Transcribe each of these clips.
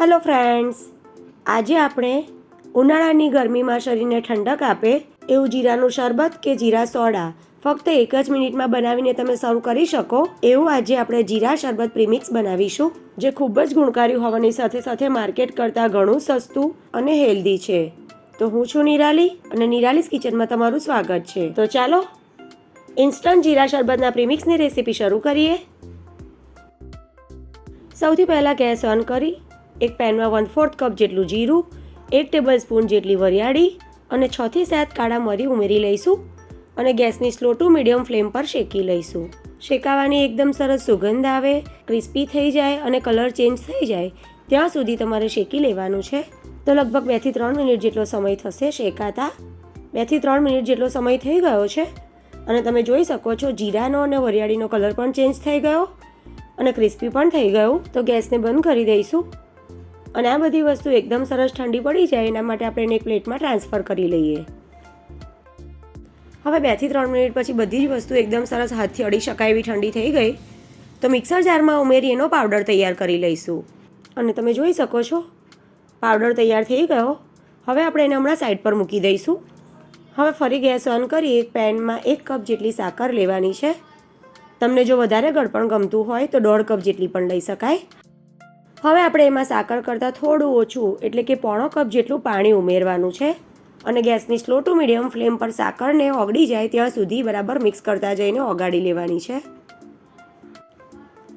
Hello friends આજે આપણે ઉનાળાની ગરમીમાં શરીરને ઠંડક આપે એવું જીરાનું શરબત કે જીરા સોડા ફક્ત એક જ મિનિટમાં બનાવીને તમે સર્વ કરી શકો. એવું આજે આપણે જીરા શરબત પ્રીમિક્સ બનાવીશું, જે ખૂબ જ ગુણકારી હોવાની સાથે સાથે માર્કેટ કરતાં ઘણું સસ્તું અને હેલ્ધી છે. તો હું છું નિરાલી અને નિરાલીસ કિચનમાં તમારું સ્વાગત છે. તો ચાલો, ઇન્સ્ટન્ટ જીરા શરબતના પ્રીમિક્સની રેસીપી શરૂ કરીએ. સૌથી પહેલાં ગેસ ઓન કરી એક પેનમાં વન ફોર્થ કપ જેટલું જીરું, એક ટેબલ સ્પૂન જેટલી વરિયાળી અને છથી સાત કાળા મરી ઉમેરી લઈશું અને ગેસની સ્લો ટુ મીડિયમ ફ્લેમ પર શેકી લઈશું. શેકાવાની એકદમ સરસ સુગંધ આવે, ક્રિસ્પી થઈ જાય અને કલર ચેન્જ થઈ જાય ત્યાં સુધી તમારે શેકી લેવાનું છે. તો લગભગ બેથી ત્રણ મિનિટ જેટલો સમય થશે શેકાતા. બેથી ત્રણ મિનિટ જેટલો સમય થઈ ગયો છે અને તમે જોઈ શકો છો જીરાનો અને વરિયાળીનો કલર પણ ચેન્જ થઈ ગયો અને ક્રિસ્પી પણ થઈ ગયું. તો ગેસને બંધ કરી દઈશું. અને આ બધી વસ્તુ એકદમ સરસ ઠંડી પડી જાય, એના માટે આપણે એને એક પ્લેટમાં ટ્રાન્સફર કરી લઈએ. હવે બેથી ત્રણ મિનિટ પછી બધી જ વસ્તુ એકદમ સરસ હાથથી અડી શકાય એવી ઠંડી થઈ ગઈ. તો મિક્સર જારમાં ઉમેરી એનો પાવડર તૈયાર કરી લઈશું. અને તમે જોઈ શકો છો, પાવડર તૈયાર થઈ ગયો. હવે આપણે એને હમણાં સાઈડ પર મૂકી દઈશું. હવે ફરી ગેસ ઓન કરી એક પેનમાં એક કપ જેટલી સાકર લેવાની છે. તમને જો વધારે ગળપણ ગમતું હોય તો દોઢ કપ જેટલી પણ લઈ શકાય. હવે આપણે એમાં સાકર કરતાં થોડું ઓછું, એટલે કે પોણો કપ જેટલું પાણી ઉમેરવાનું છે. અને ગેસની સ્લો ટુ મીડિયમ ફ્લેમ પર સાકરને ઓગળી જાય ત્યાં સુધી બરાબર મિક્સ કરતા જઈને ઓગાળી લેવાની છે.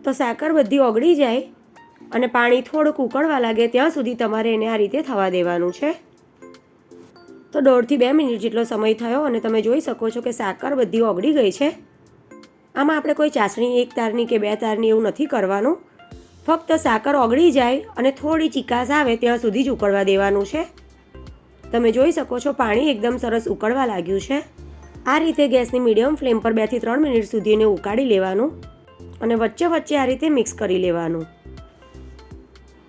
તો સાકર બધી ઓગળી જાય અને પાણી થોડુંક ઉકળવા લાગે ત્યાં સુધી તમારે એને આ રીતે થવા દેવાનું છે. તો દોઢથી બે મિનિટ જેટલો સમય થયો અને તમે જોઈ શકો છો કે સાકર બધી ઓગળી ગઈ છે. આમાં આપણે કોઈ ચાસણી એક તારની કે બે તારની એવું નથી કરવાનું. ફક્ત સાકર ઓગળી જાય અને થોડી ચિકાસ આવે ત્યાં સુધી જ ઉકળવા દેવાનું છે. તમે જોઈ શકો છો પાણી એકદમ સરસ ઉકળવા લાગ્યું છે. આ રીતે ગેસની મીડિયમ ફ્લેમ પર બેથી ત્રણ મિનિટ સુધી એને ઉકાળી લેવાનું અને વચ્ચે વચ્ચે આ રીતે મિક્સ કરી લેવાનું.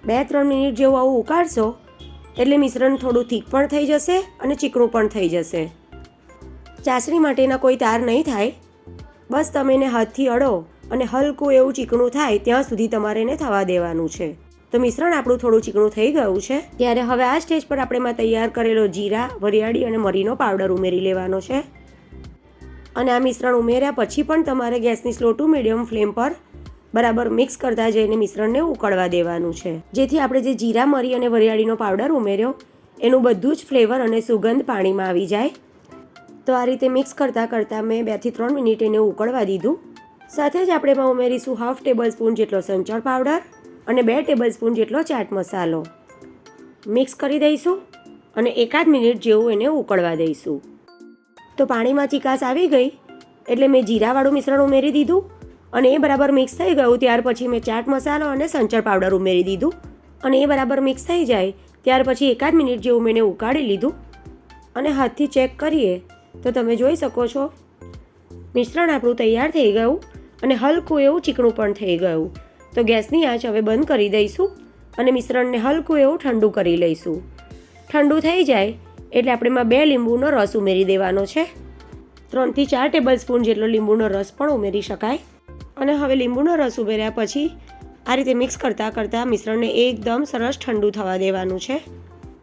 બે ત્રણ મિનિટ જેવું આવું ઉકાળશો એટલે મિશ્રણ થોડું થીક પણ થઈ જશે અને ચીકણું પણ થઈ જશે. ચાસણી માટેના કોઈ તાર નહીં થાય. બસ તમે એને હાથથી અડો. અને હલકું એવું ચીકણું થાય, ત્યાં સુધી તમારે એને થવા દેવાનું છે. તો મિશ્રણ આપણું થોડું ચીકણું થઈ ગયું છે. ત્યારે હવે આ સ્ટેજ પર આપણે એમાં તૈયાર કરેલો જીરા, વરિયાળી અને મરીનો પાવડર ઉમેરી લેવાનો છે. અને આ મિશ્રણ ઉમેર્યા પછી પણ તમારે ગેસની સ્લો ટુ મીડિયમ ફ્લેમ પર બરાબર મિક્સ કરતા જઈને મિશ્રણને ઉકળવા દેવાનું છે. જેથી આપણે જે જીરા, મરી અને વરિયાળીનો પાવડર ઉમેર્યો, એનું બધું જ ફ્લેવર અને સુગંધ પાણીમાં આવી જાય. તો આ રીતે મિક્સ કરતાં કરતાં મેં બેથી ત્રણ મિનિટ એને ઉકળવા દીધું. સાથે જ આપણે એમાં ઉમેરીશું હાફ ટેબલ સ્પૂન જેટલો સંચળ પાવડર અને બે ટેબલ સ્પૂન જેટલો ચાટ મસાલો. મિક્સ કરી દઈશું અને એકાદ મિનિટ જેવું એને ઉકળવા દઈશું. તો પાણીમાં ચિકાસ આવી ગઈ એટલે મેં જીરાવાળું મિશ્રણ ઉમેરી દીધું અને એ બરાબર મિક્સ થઈ ગયું ત્યાર પછી મેં ચાટ મસાલો અને સંચળ પાવડર ઉમેરી દીધું અને એ બરાબર મિક્સ થઈ જાય ત્યાર પછી એકાદ મિનિટ જેવું મેં ઉકાળી લીધું અને હાથથી ચેક કરીએ. તો તમે જોઈ શકો છો, મિશ્રણ આપણું તૈયાર થઈ ગયું. અને હલકું એવું ચીકણું પણ થઈ ગયું. તો ગેસની આંચ હવે બંધ કરી દઈશું અને મિશ્રણને હલકું એવું ઠંડુ કરી લઈશું. ઠંડુ થઈ જાય એટલે આપણે બે લીંબુનો રસ ઉમેરી દેવાનો છે. ત્રણથી ચાર ટેબલ સ્પૂન જેટલો લીંબુનો રસ પણ ઉમેરી શકાય. અને હવે લીંબુનો રસ ઉમેર્યા પછી આ રીતે મિક્સ કરતાં કરતાં મિશ્રણને એકદમ સરસ ઠંડુ થવા દેવાનું છે.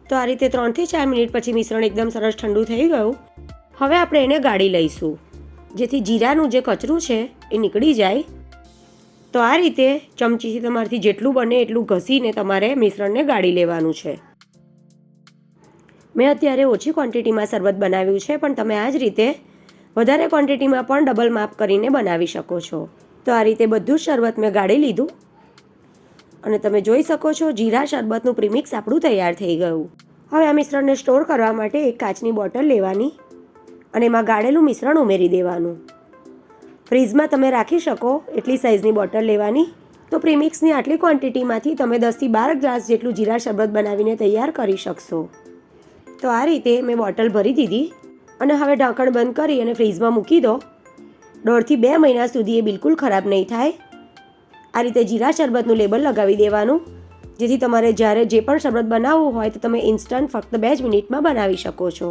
તો આ રીતે ત્રણથી ચાર મિનિટ પછી મિશ્રણ એકદમ સરસ ઠંડુ થઈ ગયું. હવે આપણે એને ગાળી લઈશું. જેથી જીરાનું જે કચરું છે એ નીકળી જાય. તો આ રીતે ચમચીથી તમારથી જેટલું બને એટલું ઘસીને તમારે મિશ્રણને ગાળી લેવાનું છે. મેં અત્યારે ઓછી ક્વોન્ટિટીમાં શરબત બનાવ્યું છે, પણ તમે આ જ રીતે વધારે ક્વોન્ટિટીમાં પણ ડબલ માપ કરીને બનાવી શકો છો. તો આ રીતે બધું શરબત મેં ગાળી લીધું. અને તમે જોઈ શકો છો, જીરા શરબતનું પ્રીમિક્સ આપણું તૈયાર થઈ ગયું. હવે આ મિશ્રણને સ્ટોર કરવા માટે એક કાચની બોટલ લેવાની. અને એમાં ગાળેલું મિશ્રણ ઉમેરી દેવાનું. ફ્રીજમાં તમે રાખી શકો એટલી સાઇઝની બોટલ લેવાની. તો પ્રીમિક્સની આટલી ક્વોન્ટિટીમાંથી તમે દસથી બાર ગ્લાસ જેટલું જીરા શરબત બનાવીને તૈયાર કરી શકશો. તો આ રીતે મેં બોટલ ભરી દીધી અને હવે ઢાંકણ બંધ કરી અને ફ્રીજમાં મૂકી દો. દોઢથી બે મહિના સુધી એ બિલકુલ ખરાબ નહીં થાય. આ રીતે જીરા શરબતનું લેબલ લગાવી દેવાનું. જેથી તમારે જ્યારે જે પણ શરબત બનાવવું હોય તો તમે ઇન્સ્ટન્ટ ફક્ત બે જ મિનિટમાં બનાવી શકો છો.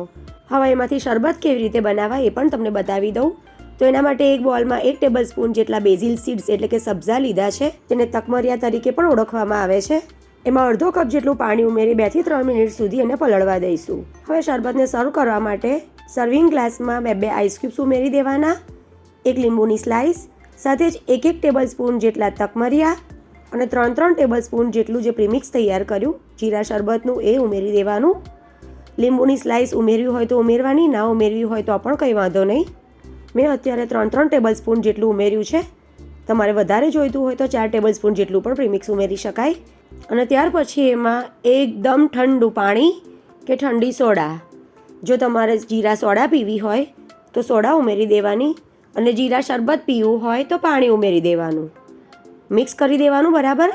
હવે એમાંથી શરબત કેવી રીતે બનાવાય એ પણ તમને બતાવી દઉં. તો એના માટે એક બોલમાં એક ટેબલ સ્પૂન જેટલા બેઝિલ સીડ્સ એટલે કે સબ્જા લીધા છે તેને તકમરિયા તરીકે પણ ઓળખવામાં આવે છે. એમાં અડધો કપ જેટલું પાણી ઉમેરી બેથી ત્રણ મિનિટ સુધી એને પલળવા દઈશું. હવે શરબતને સર્વ કરવા માટે સર્વિંગ ગ્લાસમાં બે બે આઈસ ક્યુબ્સ ઉમેરી દેવાના, એક લીંબુની સ્લાઇસ સાથે જ એક એક ટેબલ સ્પૂન જેટલા તકમરિયા અને ત્રણ ત્રણ ટેબલ સ્પૂન જેટલું જે પ્રીમિક્સ તૈયાર કર્યું, જીરા શરબતનું એ ઉમેરી દેવાનું. લીંબુની સ્લાઇસ ઉમેરવી હોય તો ઉમેરવાની, ના ઉમેરવી હોય તો પણ કંઈ વાંધો નહીં. મેં અત્યારે ત્રણ ત્રણ ટેબલ સ્પૂન જેટલું ઉમેર્યું છે. તમારે વધારે જોઈતું હોય તો ચાર ટેબલ સ્પૂન જેટલું પણ પ્રીમિક્સ ઉમેરી શકાય. અને ત્યાર પછી એમાં એકદમ ઠંડુ પાણી કે ઠંડી સોડા. જો તમારે જીરા સોડા પીવી હોય તો સોડા ઉમેરી દેવાની અને જીરા શરબત પીવું હોય તો પાણી ઉમેરી દેવાનું. મિક્સ કરી દેવાનું, બરાબર?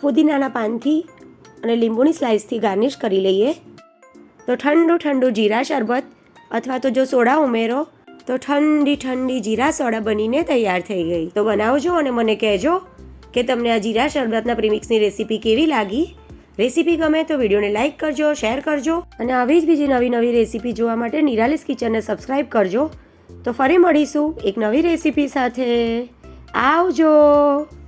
ફુદીનાના પાનથી અને લીંબુની સ્લાઇસથી ગાર્નિશ કરી લઈએ. તો ઠંડુ ઠંડુ જીરા શરબત અથવા તો જો સોડા ઉમેરો, તો ઠંડી ઠંડી જીરા સોડા બનીને તૈયાર થઈ ગઈ. તો બનાવજો અને મને કહેજો કે તમને આ જીરા શરબતના પ્રીમિક્સની રેસીપી કેવી લાગી. રેસીપી ગમે તો વિડીયોને લાઇક કરજો શેર કરજો અને આવી જ બીજી નવી નવી રેસીપી જોવા માટે નિરાલિસ કિચનને સબસ્ક્રાઈબ કરજો. તો ફરી મળીશું એક નવી રેસીપી સાથે. áudio.